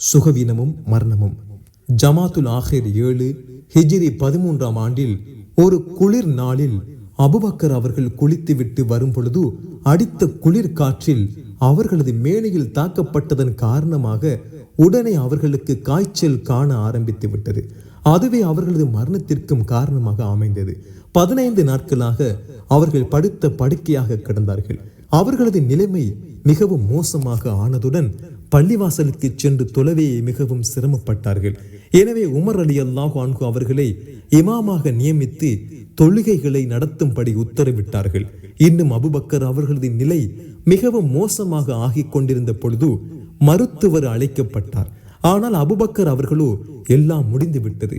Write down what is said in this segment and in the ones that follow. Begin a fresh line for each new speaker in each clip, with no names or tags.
சுகவீனமும் மரணமும். ஜமாத்துல் ஆஹிர் ஏழு ஹிஜிரி பதிமூன்றாம் ஆண்டில் ஒரு குளிர் நாளில் அபுபக்கர் அவர்கள் குளித்துவிட்டு வரும் பொழுது அடித்த குளிர் காற்றில் அவர்களது மேனையில் தாக்கப்பட்டதன் காரணமாக உடனே அவர்களுக்கு காய்ச்சல் காண ஆரம்பித்து விட்டது. அதுவே அவர்களது மரணத்திற்கும் காரணமாக அமைந்தது. பதினைந்து நாட்களாக அவர்கள் படுத்த படுக்கையாக கிடந்தார்கள். அவர்களது நிலைமை மிகவும் மோசமாக ஆனதுடன் பள்ளிவாசலுக்கு சென்று தொலைவே மிகவும் சிரமப்பட்டார்கள். எனவே உமர் அலி அல்லாஹு அன்கு அவர்களை இமாமாக நியமித்து தொழுகைகளை நடத்தும்படி உத்தரவிட்டார்கள். இன்னும் அபுபக்கர் அவர்களது நிலை மிகவும் மோசமாக ஆகிக் கொண்டிருந்த பொழுது மருத்துவர் அழைக்கப்பட்டார். ஆனால் அபுபக்கர் அவர்களோ எல்லாம் முடிந்து விட்டது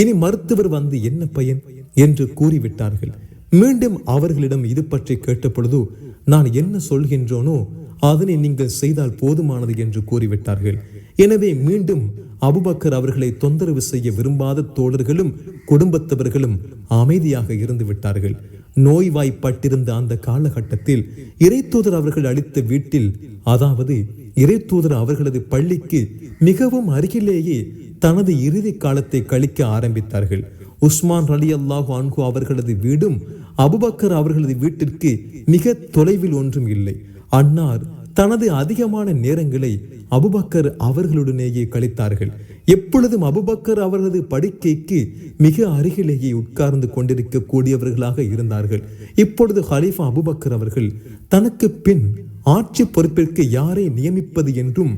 இனி மருத்துவர் வந்து என்ன பயன்? என்று கூறிவிட்டார்கள். மீண்டும் அவர்களிடம் இது பற்றி கேட்டபொழுது நான் என்ன சொல்கின்றோனோ அதனை நீங்கள் செய்தால் போதுமானது என்று கூறிவிட்டார்கள். எனவே மீண்டும் அபுபக்கர் அவர்களை தொந்தரவு செய்ய விரும்பாத தோழர்களும் குடும்பத்தவர்களும் அமைதியாக இருந்து விட்டார்கள். நோய்வாய்ப்பட்டிருந்த அந்த காலகட்டத்தில் இறைத்தூதர் அவர்கள் அளித்த வீட்டில் அதாவது இறைத்தூதர் அவர்களது பள்ளிக்கு மிகவும் அருகிலேயே தனது இறுதி காலத்தை கழிக்க ஆரம்பித்தார்கள். உஸ்மான் அலி அல்லாஹு அன்கு அவர்களது வீடும் அபுபக்கர் அவர்களது வீட்டிற்கு மிக தொலைவில் ஒன்றும் இல்லை. அன்னார் தனது அதிகமான நேரங்களை அபுபக்கர் அவர்களுடனேயே கழித்தார்கள். எப்பொழுதும் அபுபக்கர் அவர்களது படுக்கைக்கு மிக அருகிலேயே உட்கார்ந்து கொண்டிருக்க கூடியவர்களாக இருந்தார்கள். இப்பொழுது ஹலீஃபா அபுபக்கர் அவர்கள் தனக்கு பின் ஆட்சி பொறுப்பிற்கு யாரை நியமிப்பது என்றும்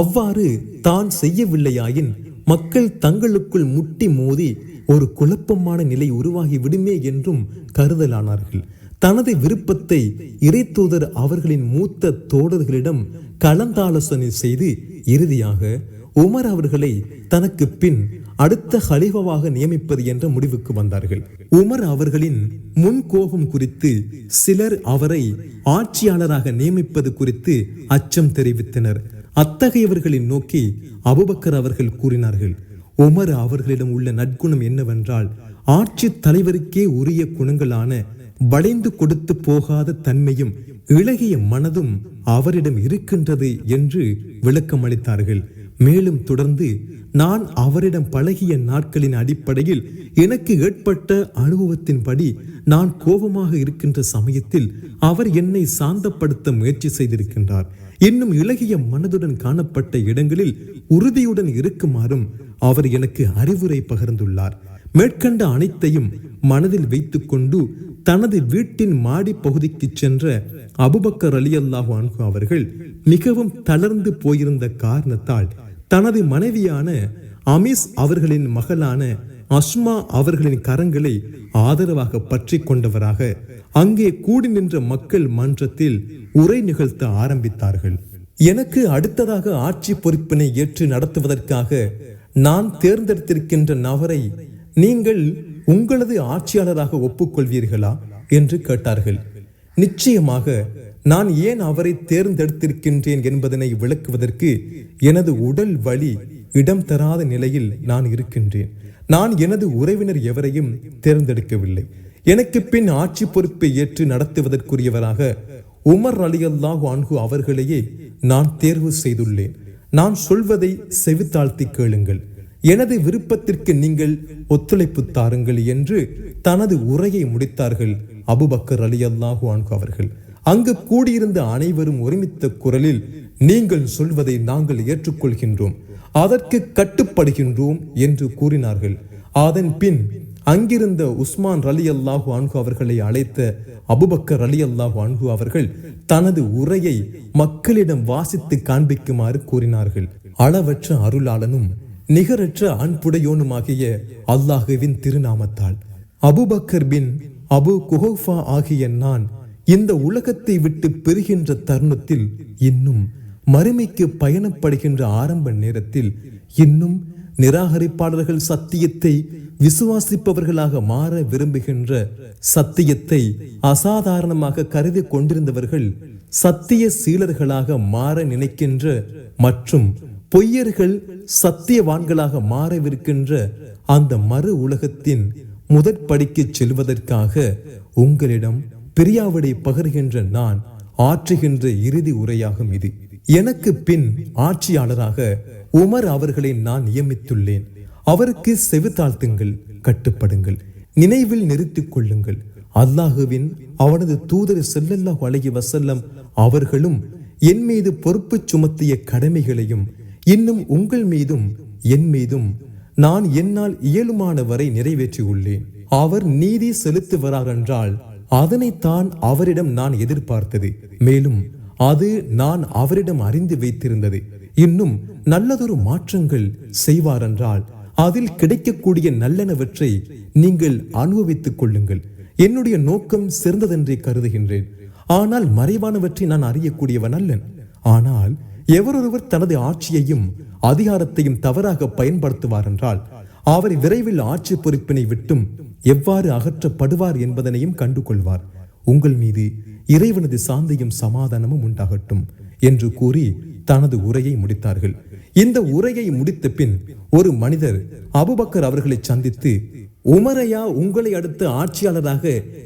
அவ்வாறு தான் செய்யவில்லையாயின் மக்கள் தங்களுக்குள் முட்டி மோதி ஒரு குழப்பமான நிலை உருவாகி விடுமே என்றும் கருதலானார்கள். தனது விருப்பத்தை இறைத்தூதர் அவர்களின் மூத்த தோடர்களிடம் கலந்தாலோசனை செய்து இறுதியாக உமர் அவர்களை தனக்கு பின் அடுத்த ஹலிஃபாவாக நியமிப்பது என்ற முடிவுக்கு வந்தார்கள். உமர் அவர்களின் முன் கோபம் குறித்து சிலர் அவரை ஆட்சியாளராக நியமிப்பது குறித்து அச்சம் தெரிவித்தனர். அத்தகையவர்களின் நோக்கி அபுபக்கர் அவர்கள் கூறினார்கள் உமர் அவர்களிடம் உள்ள நற்குணம் என்னவென்றால் ஆட்சி தலைவருக்கே உரிய குணங்களான வளைந்து கொடுத்து போகாத தன்மையும் இளகிய மனதும் அவரிடம் இருக்கின்றது என்று விளக்கம் அளித்தார்கள் மேலும் தொடர்ந்து நான் அவரிடம் பழகிய நாட்களின் அடிப்படையில் எனக்கு ஏற்பட்ட அனுபவத்தின்படி நான் கோபமாக இருக்கின்ற சமயத்தில் அவர் என்னை சாந்தப்படுத்த முயற்சி செய்திருக்கின்றார். இன்னும் இளகிய மனதுடன் காணப்பட்ட இடங்களில் உறுதியுடன் இருக்குமாறும் அவர் எனக்கு அறிவுரை பகிர்ந்துள்ளார். மேற்கண்ட அனைத்தையும் மனதில் வைத்துக்கொண்டு தனது வீட்டின் மாடி பகுதிக்கு சென்ற அபுபக்கர் அலி அல்லாஹு அன்ஹு அவர்கள் மிகவும் தளர்ந்து போயிருந்த காரணத்தால் தனது மனைவியான அமிஸ் அவர்களின் மகளான அஸ்மா அவர்களின் கரங்களை ஆதரவாக பற்றி கொண்டவராக அங்கே கூடி நின்ற மக்கள் மன்றத்தில் உரை நிகழ்த்த ஆரம்பித்தார்கள். எனக்கு அடுத்ததாக ஆட்சி பொறுப்பினை ஏற்று நடத்துவதற்காக நான் தேர்ந்தெடுத்திருக்கின்ற நபரை நீங்கள் உங்களது ஆட்சியாளராக ஒப்புக்கொள்வீர்களா? என்று கேட்டார்கள். நிச்சயமாக நான் ஏன் அவரை தேர்ந்தெடுத்திருக்கின்றேன் என்பதனை விளக்குவதற்கு எனது உடல் வலி இடம் தராத நிலையில் நான் இருக்கின்றேன். நான் எனது உறவினர் எவரையும் தேர்ந்தெடுக்கவில்லை. எனக்கு பின் ஆட்சி பொறுப்பை ஏற்று நடத்துவதற்குரியவராக உமர் அலி அல்லாஹு அன்ஹு அவர்களையே நான் தேர்வு செய்துள்ளேன். நான் சொல்வதை செவித்தாழ்த்தி கேளுங்கள். எனது விருப்பத்திற்கு நீங்கள் ஒத்துழைப்பு தாருங்கள் என்று தனது உரையை முடித்தார்கள் அபுபக்கர் அலி அல்லாஹு அன்கு அவர்கள். அங்கு கூடியிருந்த அனைவரும் ஒருமித்த குரலில் நீங்கள் சொல்வதை நாங்கள் ஏற்றுக்கொள்கின்றோம் அதற்கு கட்டுப்படுகின்றோம் என்று கூறினார்கள். அதன் பின் அங்கிருந்த உஸ்மான் அலி அல்லாஹு அன்கு அவர்களை அழைத்த அபுபக்கர் அலி அல்லாஹு அன்கு அவர்கள் தனது உரையை மக்களிடம் வாசித்து காண்பிக்குமாறு கூறினார்கள். அளவற்ற அருளாளனும் நிகரற்ற அன்புடையோனுமாகிய அல்லாஹுவின் திருநாமத்தால். அபுபக்கர் பின் அபு குஹோஃபா ஆகிய நான் இந்த உலகத்தை விட்டு பெறுகின்ற தருணத்தில் இன்னும் மறுமைக்கு பயணப்படுகின்ற ஆரம்ப நேரத்தில் இன்னும் நிராகரிப்பாளர்கள் சத்தியத்தை விசுவாசிப்பவர்களாக மாற விரும்புகின்ற சத்தியத்தை அசாதாரணமாக கருதி கொண்டிருந்தவர்கள் சத்திய சீலர்களாக மாற நினைக்கின்ற மற்றும் பொய்யர்கள் சத்தியவான்களாக மாறவிருக்கின்ற அந்த மறு உலகத்தின் முதற்படிக்கு செல்வதற்காக உங்களிடம் பிரியாவிடை பகர்கின்ற நான் ஆற்றுகின்ற இறுதி உரையாகும் இது. எனக்கு பின் ஆட்சியாளராக உமர் அவர்களை நான் நியமித்துள்ளேன். அவருக்கு செவித்தாழ்த்துங்கள் கட்டுப்படுங்கள். நினைவில் நிறுத்திக் கொள்ளுங்கள். அல்லாஹுவின் அவனது தூதர் செல்லல்லா வலகி வசல்லம் அவர்களும் என் மீது பொறுப்பு சுமத்திய கடமைகளையும் இன்னும் உங்கள் மீதும் என் மீதும் நான் என்னால் இயலுமான வரை நிறைவேற்றியுள்ளேன். அவர் நீதி செலுத்துவரார் என்றால் அதனைத்தான் அவரிடம் நான் எதிர்பார்த்தது. மேலும் அது நான் அவரிடம் அறிந்து வைத்திருந்தது. இன்னும் நல்லதொரு மாற்றங்கள் செய்வாரென்றால் அதில் கிடைக்கக்கூடிய நல்லனவற்றை நீங்கள் அனுபவித்துக் கொள்ளுங்கள். என்னுடைய நோக்கம் சிறந்ததென்றே கருதுகின்றேன். ஆனால் மறைவானவற்றை நான் அறியக்கூடியவன் அல்லன். ஆனால் எவரொருவர் தனது ஆட்சியையும் அதிகாரத்தையும் தவறாக பயன்படுத்துவார் என்றால் அவர் விரைவில் ஆட்சி பொறுப்பினை விட்டும் எவ்வாறு அகற்றப்படுவார் என்பதனையும் கண்டு கொள்வார் உங்கள் மீது இறைவனது சாந்தியும் சமாதானமும் உண்டாகட்டும் என்று கூறி தனது உரையை முடித்தார்கள். இந்த உரையை முடித்த பின் ஒரு மனிதர் அபுபக்கர் அவர்களை சந்தித்து உமரையா உங்களை அடுத்து ஆட்சியாளராக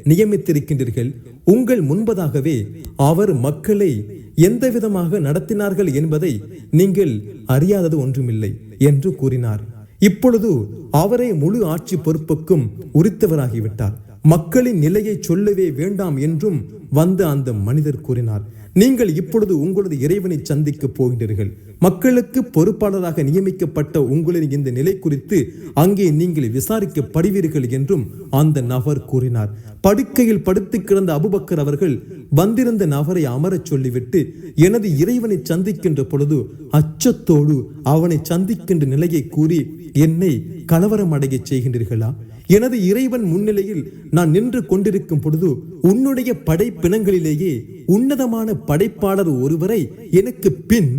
நியமித்திருக்கின்றீர்கள். உங்கள் முன்பதாகவே அவர் மக்களை எந்த விதமாக நடத்தினார்கள் என்பதை நீங்கள் அறியாதது ஒன்றுமில்லை என்று கூறினார். இப்பொழுது அவரே முழு ஆட்சி பொறுப்புக்கும் உரித்தவராகிவிட்டார். மக்களின் நிலையை சொல்லவே வேண்டாம் என்றும் வந்த அந்த மனிதர் கூறினார். நீங்கள் இப்பொழுது உங்களது இறைவனை சந்திக்க போகின்றீர்கள். மக்களுக்கு பொறுப்பாளராக நியமிக்கப்பட்ட உங்களின் இந்த நிலை குறித்து அங்கே நீங்கள் விசாரிக்கப்படுவீர்கள் என்றும் அந்த நபர் கூறினார். படுக்கையில் படுத்து கிடந்த அபுபக்கர் அவர்கள் வந்திருந்த நபரை அமரச் சொல்லிவிட்டு எனது இறைவனை சந்திக்கின்ற பொழுது அச்சத்தோடு அவனை சந்திக்கின்ற நிலையை கூறி என்னை கலவரம் அடைய செய்கின்றீர்களா? எனது இறைவன் முன்னிலையில் நான் நின்று கொண்டிருக்கும் பொழுது உன்னுடைய படைப்பினங்களிலேயே உன்னதமான படைப்பாளர் ஒருவரை எனக்கு பின்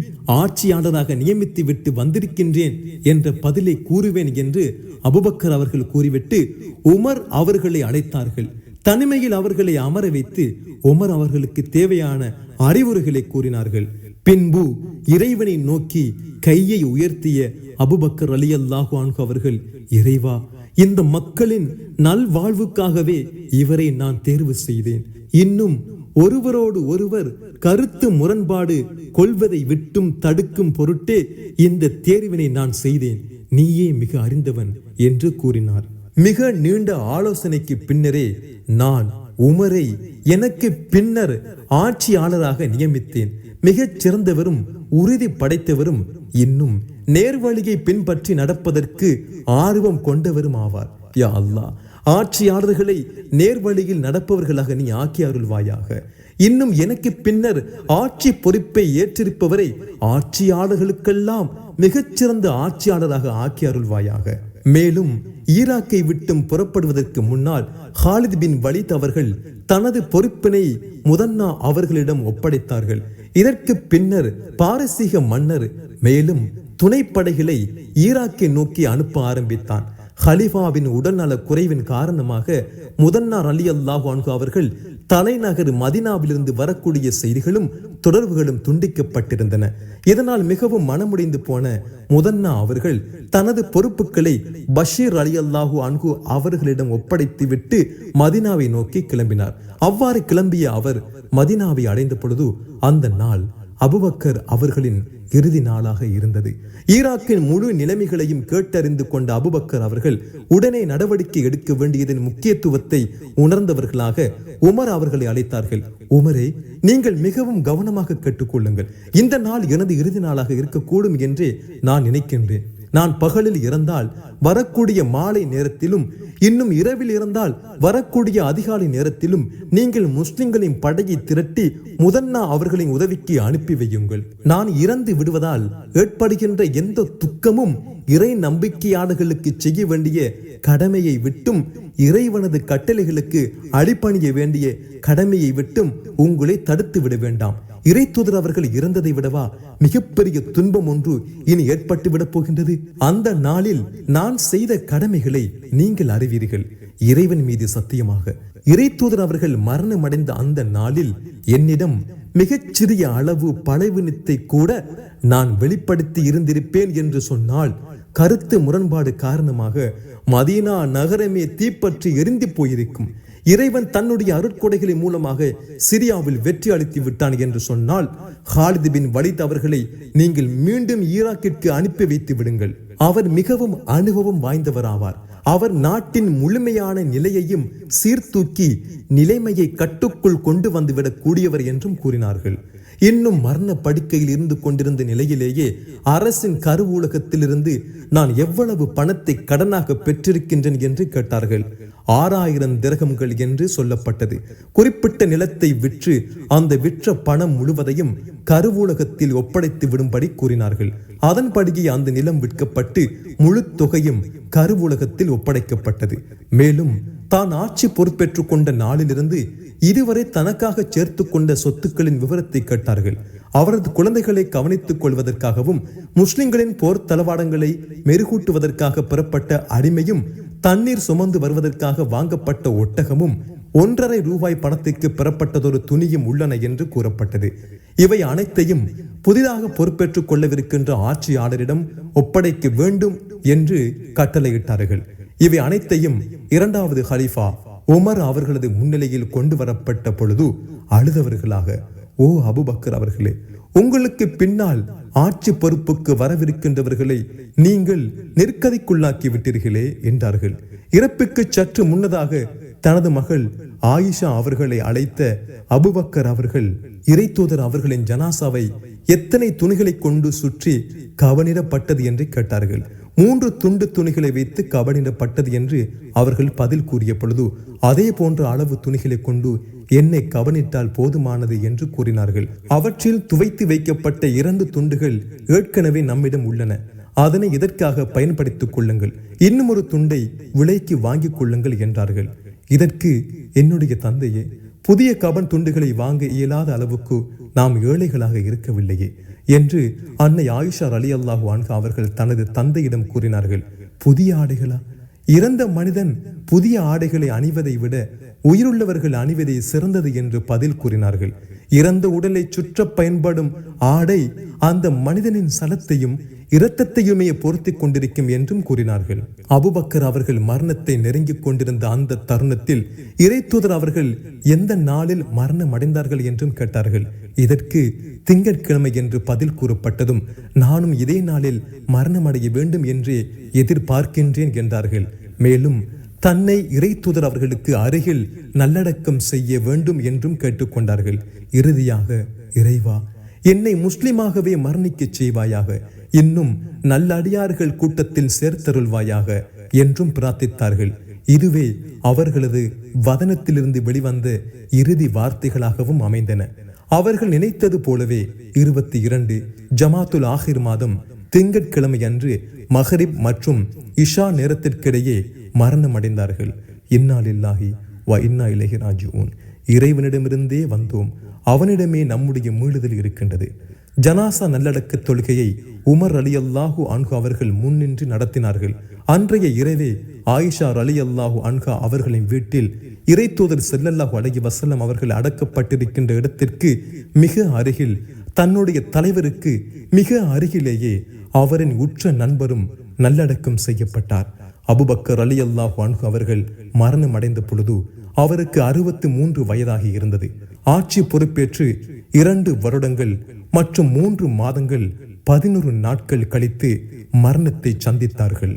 ஆட்சியாளராக நியமித்து விட்டு வந்திருக்கின்றேன் என்ற பதிலை கூறுவேன் என்று அபுபக்கர் அவர்கள் கூறிவிட்டு உமர் அவர்களை அழைத்தார்கள். தனிமையில் அவர்களை அமர வைத்து உமர் அவர்களுக்கு தேவையான அறிவுரைகளை கூறினார்கள். பின்பு இறைவனை நோக்கி கையை உயர்த்திய அபுபக்கர் அலி அல்லாஹு அவர்கள் இறைவா இந்த மக்களின் நல்வாழ்வுக்காகவே இவரை நான் தேர்வு செய்தேன். இன்னும் ஒருவரோடு ஒருவர் கருத்து முரண்பாடு கொள்வதை விட்டும் தடுக்கும் பொருட்டே இந்த தேர்வினை நான் செய்தேன். நீயே மிக அறிந்தவன் என்று கூறினார். மிக நீண்ட ஆலோசனைக்கு பின்னரே நான் உமரை எனக்கு பின்னர் ஆட்சியாளராக நியமித்தேன். மிகச் சிறந்தவரும் உறுதி படைத்தவரும் இன்னும் நேர்வழியை பின்பற்றி நடப்பதற்கு ஆர்வம் கொண்டவரும் ஆவார். யா அல்லாஹ் ஆட்சியாளர்களை நேர்வழியில் நடப்பவர்களாக நீ ஆக்கி அருள்வாயாக. இன்னும் எனக்கு பின்னர் ஆட்சி பொறுப்பை ஏற்றிருப்பவரை ஆட்சியாளர்களுக்கெல்லாம் மிகச்சிறந்த ஆட்சியாளராக ஆக்கி அருள்வாயாக. மேலும் ஈராக்கை விட்டும் புறப்படுவதற்கு முன்னால் ஹாலித் பின் வலித் அவர்கள் தனது பொறுப்பினை முதன்னா அவர்களிடம் ஒப்படைத்தார்கள். இதற்கு பின்னர் பாரசீக மன்னர் மேலும் துணைப்படைகளை ஈராக்கை நோக்கி அனுப்ப ஆரம்பித்தான். ஹலிஃபாவின் உடல்நல குறைவின் காரணமாக முதன்னார் அலி அல்லாஹு அன்ஹு அவர்கள் தலைநகர் மதினாவிலிருந்து வரக்கூடிய செய்திகளும் தொடர்புகளும் துண்டிக்கப்பட்டிருந்தன. இதனால் மிகவும் மனமுடைந்து போன முதன்னா அவர்கள் தனது பொறுப்புகளை பஷீர் அலி அல்லாஹு அன்கு அவர்களிடம் ஒப்படைத்து விட்டு மதினாவை நோக்கி கிளம்பினார். அவ்வாறு கிளம்பிய அவர் மதினாவை அடைந்த பொழுது அந்த நாள் அபுபக்கர் அவர்களின் இறுதி நாளாக இருந்தது. ஈராக்கின் முழு நிலைமைகளையும் கேட்டறிந்து கொண்ட அபுபக்கர் அவர்கள் உடனே நடவடிக்கை எடுக்க வேண்டியதன் முக்கியத்துவத்தை உணர்ந்தவர்களாக உமர் அவர்களை அழைத்தார்கள். உமரே நீங்கள் மிகவும் கவனமாக கேட்டுக்கொள்ளுங்கள். இந்த நாள் எனது இறுதி நாளாக இருக்கக்கூடும் என்றே நான் நினைக்கின்றேன். நான் பகலில் இறந்தால் வரக்கூடிய மாலை நேரத்திலும் இன்னும் இரவில் இறந்தால் வரக்கூடிய அதிகாலை நேரத்திலும் நீங்கள் முஸ்லிம்களின் படையை திரட்டி முதன்னா அவர்களின் உதவிக்கு அனுப்பி வையுங்கள். நான் இறந்து விடுவதால் ஏற்படுகின்ற எந்த துக்கமும் இறை நம்பிக்கையாளர்களுக்கு செய்ய வேண்டிய கடமையை விட்டும் இறைவனது கட்டளைகளுக்கு அடிப்பணிய வேண்டிய கடமையை விட்டும் உங்களை தடுத்து விட வேண்டாம். இறை தூதர் அவர்கள் இறந்ததை விடவா மிகப்பெரிய துன்பம் ஒன்று இனி ஏற்பட்டுவிடப் போகின்றது. அந்த நாளில் நான் செய்த கடமைகளை நீங்கள் அறிவீர்கள். இறைவன் மீது சத்தியமாக. இறை தூதர் அவர்கள் மரணமடைந்த அந்த நாளில் என்னிடம் மிகச்சிறிய அளவு பழைவினத்தை கூட நான் வெளிப்படுத்தி இருந்திருப்பேன் என்று சொன்னால் கருத்து முரண்பாடு காரணமாக மதீனா நகரமே தீப்பற்றி எரிந்து போயிருக்கும். இறைவன் தன்னுடைய அருட்கொடைகளின் மூலமாக சிரியாவில் வெற்றி அளித்து விட்டான் என்று சொன்னால் ஹாலிது பின் வலித் அவர்களை நீங்கள் மீண்டும் ஈராக்கிற்கு அனுப்பி வைத்து விடுங்கள். அவர் மிகவும் அனுபவம் வாய்ந்தவராவார். அவர் நாட்டின் முழுமையான நிலையையும் சீர்தூக்கி நிலைமையை கட்டுக்குள் கொண்டு வந்துவிடக் கூடியவர் என்றும் கூறினார்கள். இன்னும் மரண படுக்கையில் இருந்து கொண்டிருந்த நிலையிலேயே அரசின் கருவூலகத்திலிருந்து நான் எவ்வளவு பணத்தை கடனாக பெற்றிருக்கின்றேன் என்று கேட்டார்கள். ஆறாயிரம் திரகங்கள் என்று சொல்லப்பட்டது. குறிப்பிட்ட நிலத்தை விற்று அந்த விற்ற பணம் முழுவதையும் கருவூலகத்தில் ஒப்படைத்து விடும்படி கூறினார்கள். அதன்படியே அந்த நிலம் விற்கப்பட்டு முழு தொகையும் கருவூலகத்தில் ஒப்படைக்கப்பட்டது. மேலும் தான் ஆட்சி பொறுப்பேற்றுக் கொண்ட நாளிலிருந்து இதுவரை தனக்காக சேர்த்து கொண்ட சொத்துக்களின் விவரத்தை கேட்டார்கள். அவரது குழந்தைகளை கவனித்துக் கொள்வதற்காகவும் முஸ்லிம்களின் போர் தளவாடங்களை மெருகூட்டுவதற்காக பெறப்பட்ட அடிமையும் தண்ணீர் சுமந்து வருவதற்காக வாங்கப்பட்ட ஒட்டகமும் ஒன்றரை ரூபாய் பணத்திற்கு பெறப்பட்டதொரு துணியும் உள்ளன என்று கூறப்பட்டது. இவை அனைத்தையும் புதிதாக பொறுப்பேற்றுக் கொள்ளவிருக்கின்ற ஆட்சியாளரிடம் ஒப்படைக்க வேண்டும் என்று கட்டளையிட்டார்கள். இவை அனைத்தையும் இரண்டாவது ஹலீஃபா உமர் அவர்களது முன்னிலையில் கொண்டு வரப்பட்ட பொழுது அழுதவர்களாக ஓ அபுபக்கர் அவர்களே உங்களுக்கு பின்னால் ஆட்சி பொறுப்புக்கு வரவிருக்கின்றவர்களை நீங்கள் நெருக்கதிக்குள்ளாக்கி விட்டீர்களே என்றார்கள். இறப்புக்கு சற்று முன்னதாக தனது மகள் ஆயிஷா அவர்களை அழைத்த அபுபக்கர் அவர்கள் இறைத்தூதர் அவர்களின் ஜனாசாவை எத்தனை துணிகளை கொண்டு சுற்றி கவனிடப்பட்டது என்று கேட்டார்கள். மூன்று துண்டு துணிகளை வைத்து கவனிடப்பட்டது என்று அவர்கள் பதில் கூறிய பொழுது அதே போன்ற அளவு துணிகளை கொண்டு என்னை கவனித்தால் போதுமானது என்று கூறினார்கள். அவற்றில் துவைத்து வைக்கப்பட்ட இரண்டு துண்டுகள் ஏற்கனவே நம்மிடம் உள்ளன. அதனை இதற்காக பயன்படுத்திக் கொள்ளுங்கள்? இன்னும் ஒரு துண்டை விலைக்கு வாங்கிக் கொள்ளுங்கள் என்றார்கள். இதற்கு என்னுடைய தந்தையே புதிய கபன் துண்டுகளை வாங்க இயலாத அளவுக்கு நாம் ஏழைகளாக இருக்கவில்லையே என்று அன்னை ஆயிஷா அலி அல்லாஹு அன்ஹா அவர்கள் தனது தந்தையிடம் கூறினார்கள். புதிய ஆடைகளா? இறந்த மனிதன் புதிய ஆடைகளை அணிவதை விட உயிருள்ளவர்கள் அணிவதே சிறந்தது என்று பதில் கூறினார்கள். இறந்த உடலை சுற்ற பயன்படும் ஆடை அந்த மனிதனின் சலத்தையும் இரத்தத்தையுமே பொருத்தி கொண்டிருக்கும் என்றும் கூறினார்கள். அபுபக்கர் அவர்கள் மரணத்தை நெருங்கிக் கொண்டிருந்த அந்த தருணத்தில் இறைத்தூதர் அவர்கள் எந்த நாளில் மரணம் அடைந்தார்கள் என்றும் கேட்டார்கள். இதற்கு திங்கட்கிழமை என்று பதில் கூறப்பட்டதும் நானும் இதே நாளில் மரணமடைய வேண்டும் என்றே எதிர்பார்க்கின்றேன் என்றார்கள். மேலும் தன்னை இறைத்துதர் அவர்களுக்கு அருகில் நல்லடக்கம் செய்ய வேண்டும் என்றும் கேட்டுக்கொண்டார்கள். இறுதியாக இறைவா என்னை முஸ்லிமாகவே மரணிக்கச் செய்வாயாக இன்னும் நல்லடியார்கள் கூட்டத்தில் சேர்த்தருள்வாயாக என்றும் பிரார்த்தித்தார்கள். இதுவே அவர்களது வதனத்திலிருந்து வெளிவந்த இறுதி வார்த்தைகளாகவும் அமைந்தன. அவர்கள் நினைத்தது போலவே இருபத்தி இரண்டு ஜமாத்துல் ஆஹிர் மாதம் திங்கட்கிழமை அன்று மஹரிப் மற்றும் இஷா நேரத்திற்கிடையே மரணம் அடைந்தார்கள் இன்னாலில்லாஹி வ இன்னா இலகி ராஜுவோன் இறைவனிடமிருந்தே வந்தோம். அவனிடமே நம்முடைய மீளுதல் இருக்கின்றது. ஜனாசா நல்லடக்க தொழுகையை உமர் அலி அல்லாஹு அன்கு அவர்கள் முன்னின்று நடத்தினார்கள். அன்றைய இரவே ஆயிஷா அலி அல்லாஹு அன்கா அவர்களின் வீட்டில் இறைத்தூதர் செல்லல்லாஹு அலகி வசல்லம் அவர்கள் அடக்கப்பட்டிருக்கின்ற இடத்திற்கு மிக அருகில் தன்னுடைய தலைவருக்கு மிக அருகிலேயே அவரின் உற்ற நண்பரும் நல்லடக்கம் செய்யப்பட்டார். அபுபக்கர் அலி அல்லாஹ் அவர்கள் மரணம் அடைந்த பொழுது அவருக்கு அறுபத்து மூன்று வயதாகி இருந்தது. ஆட்சி பொறுப்பேற்று இரண்டு வருடங்கள் மற்றும் மூன்று மாதங்கள் பதினொரு நாட்கள் கழித்து மரணத்தை சந்தித்தார்கள்.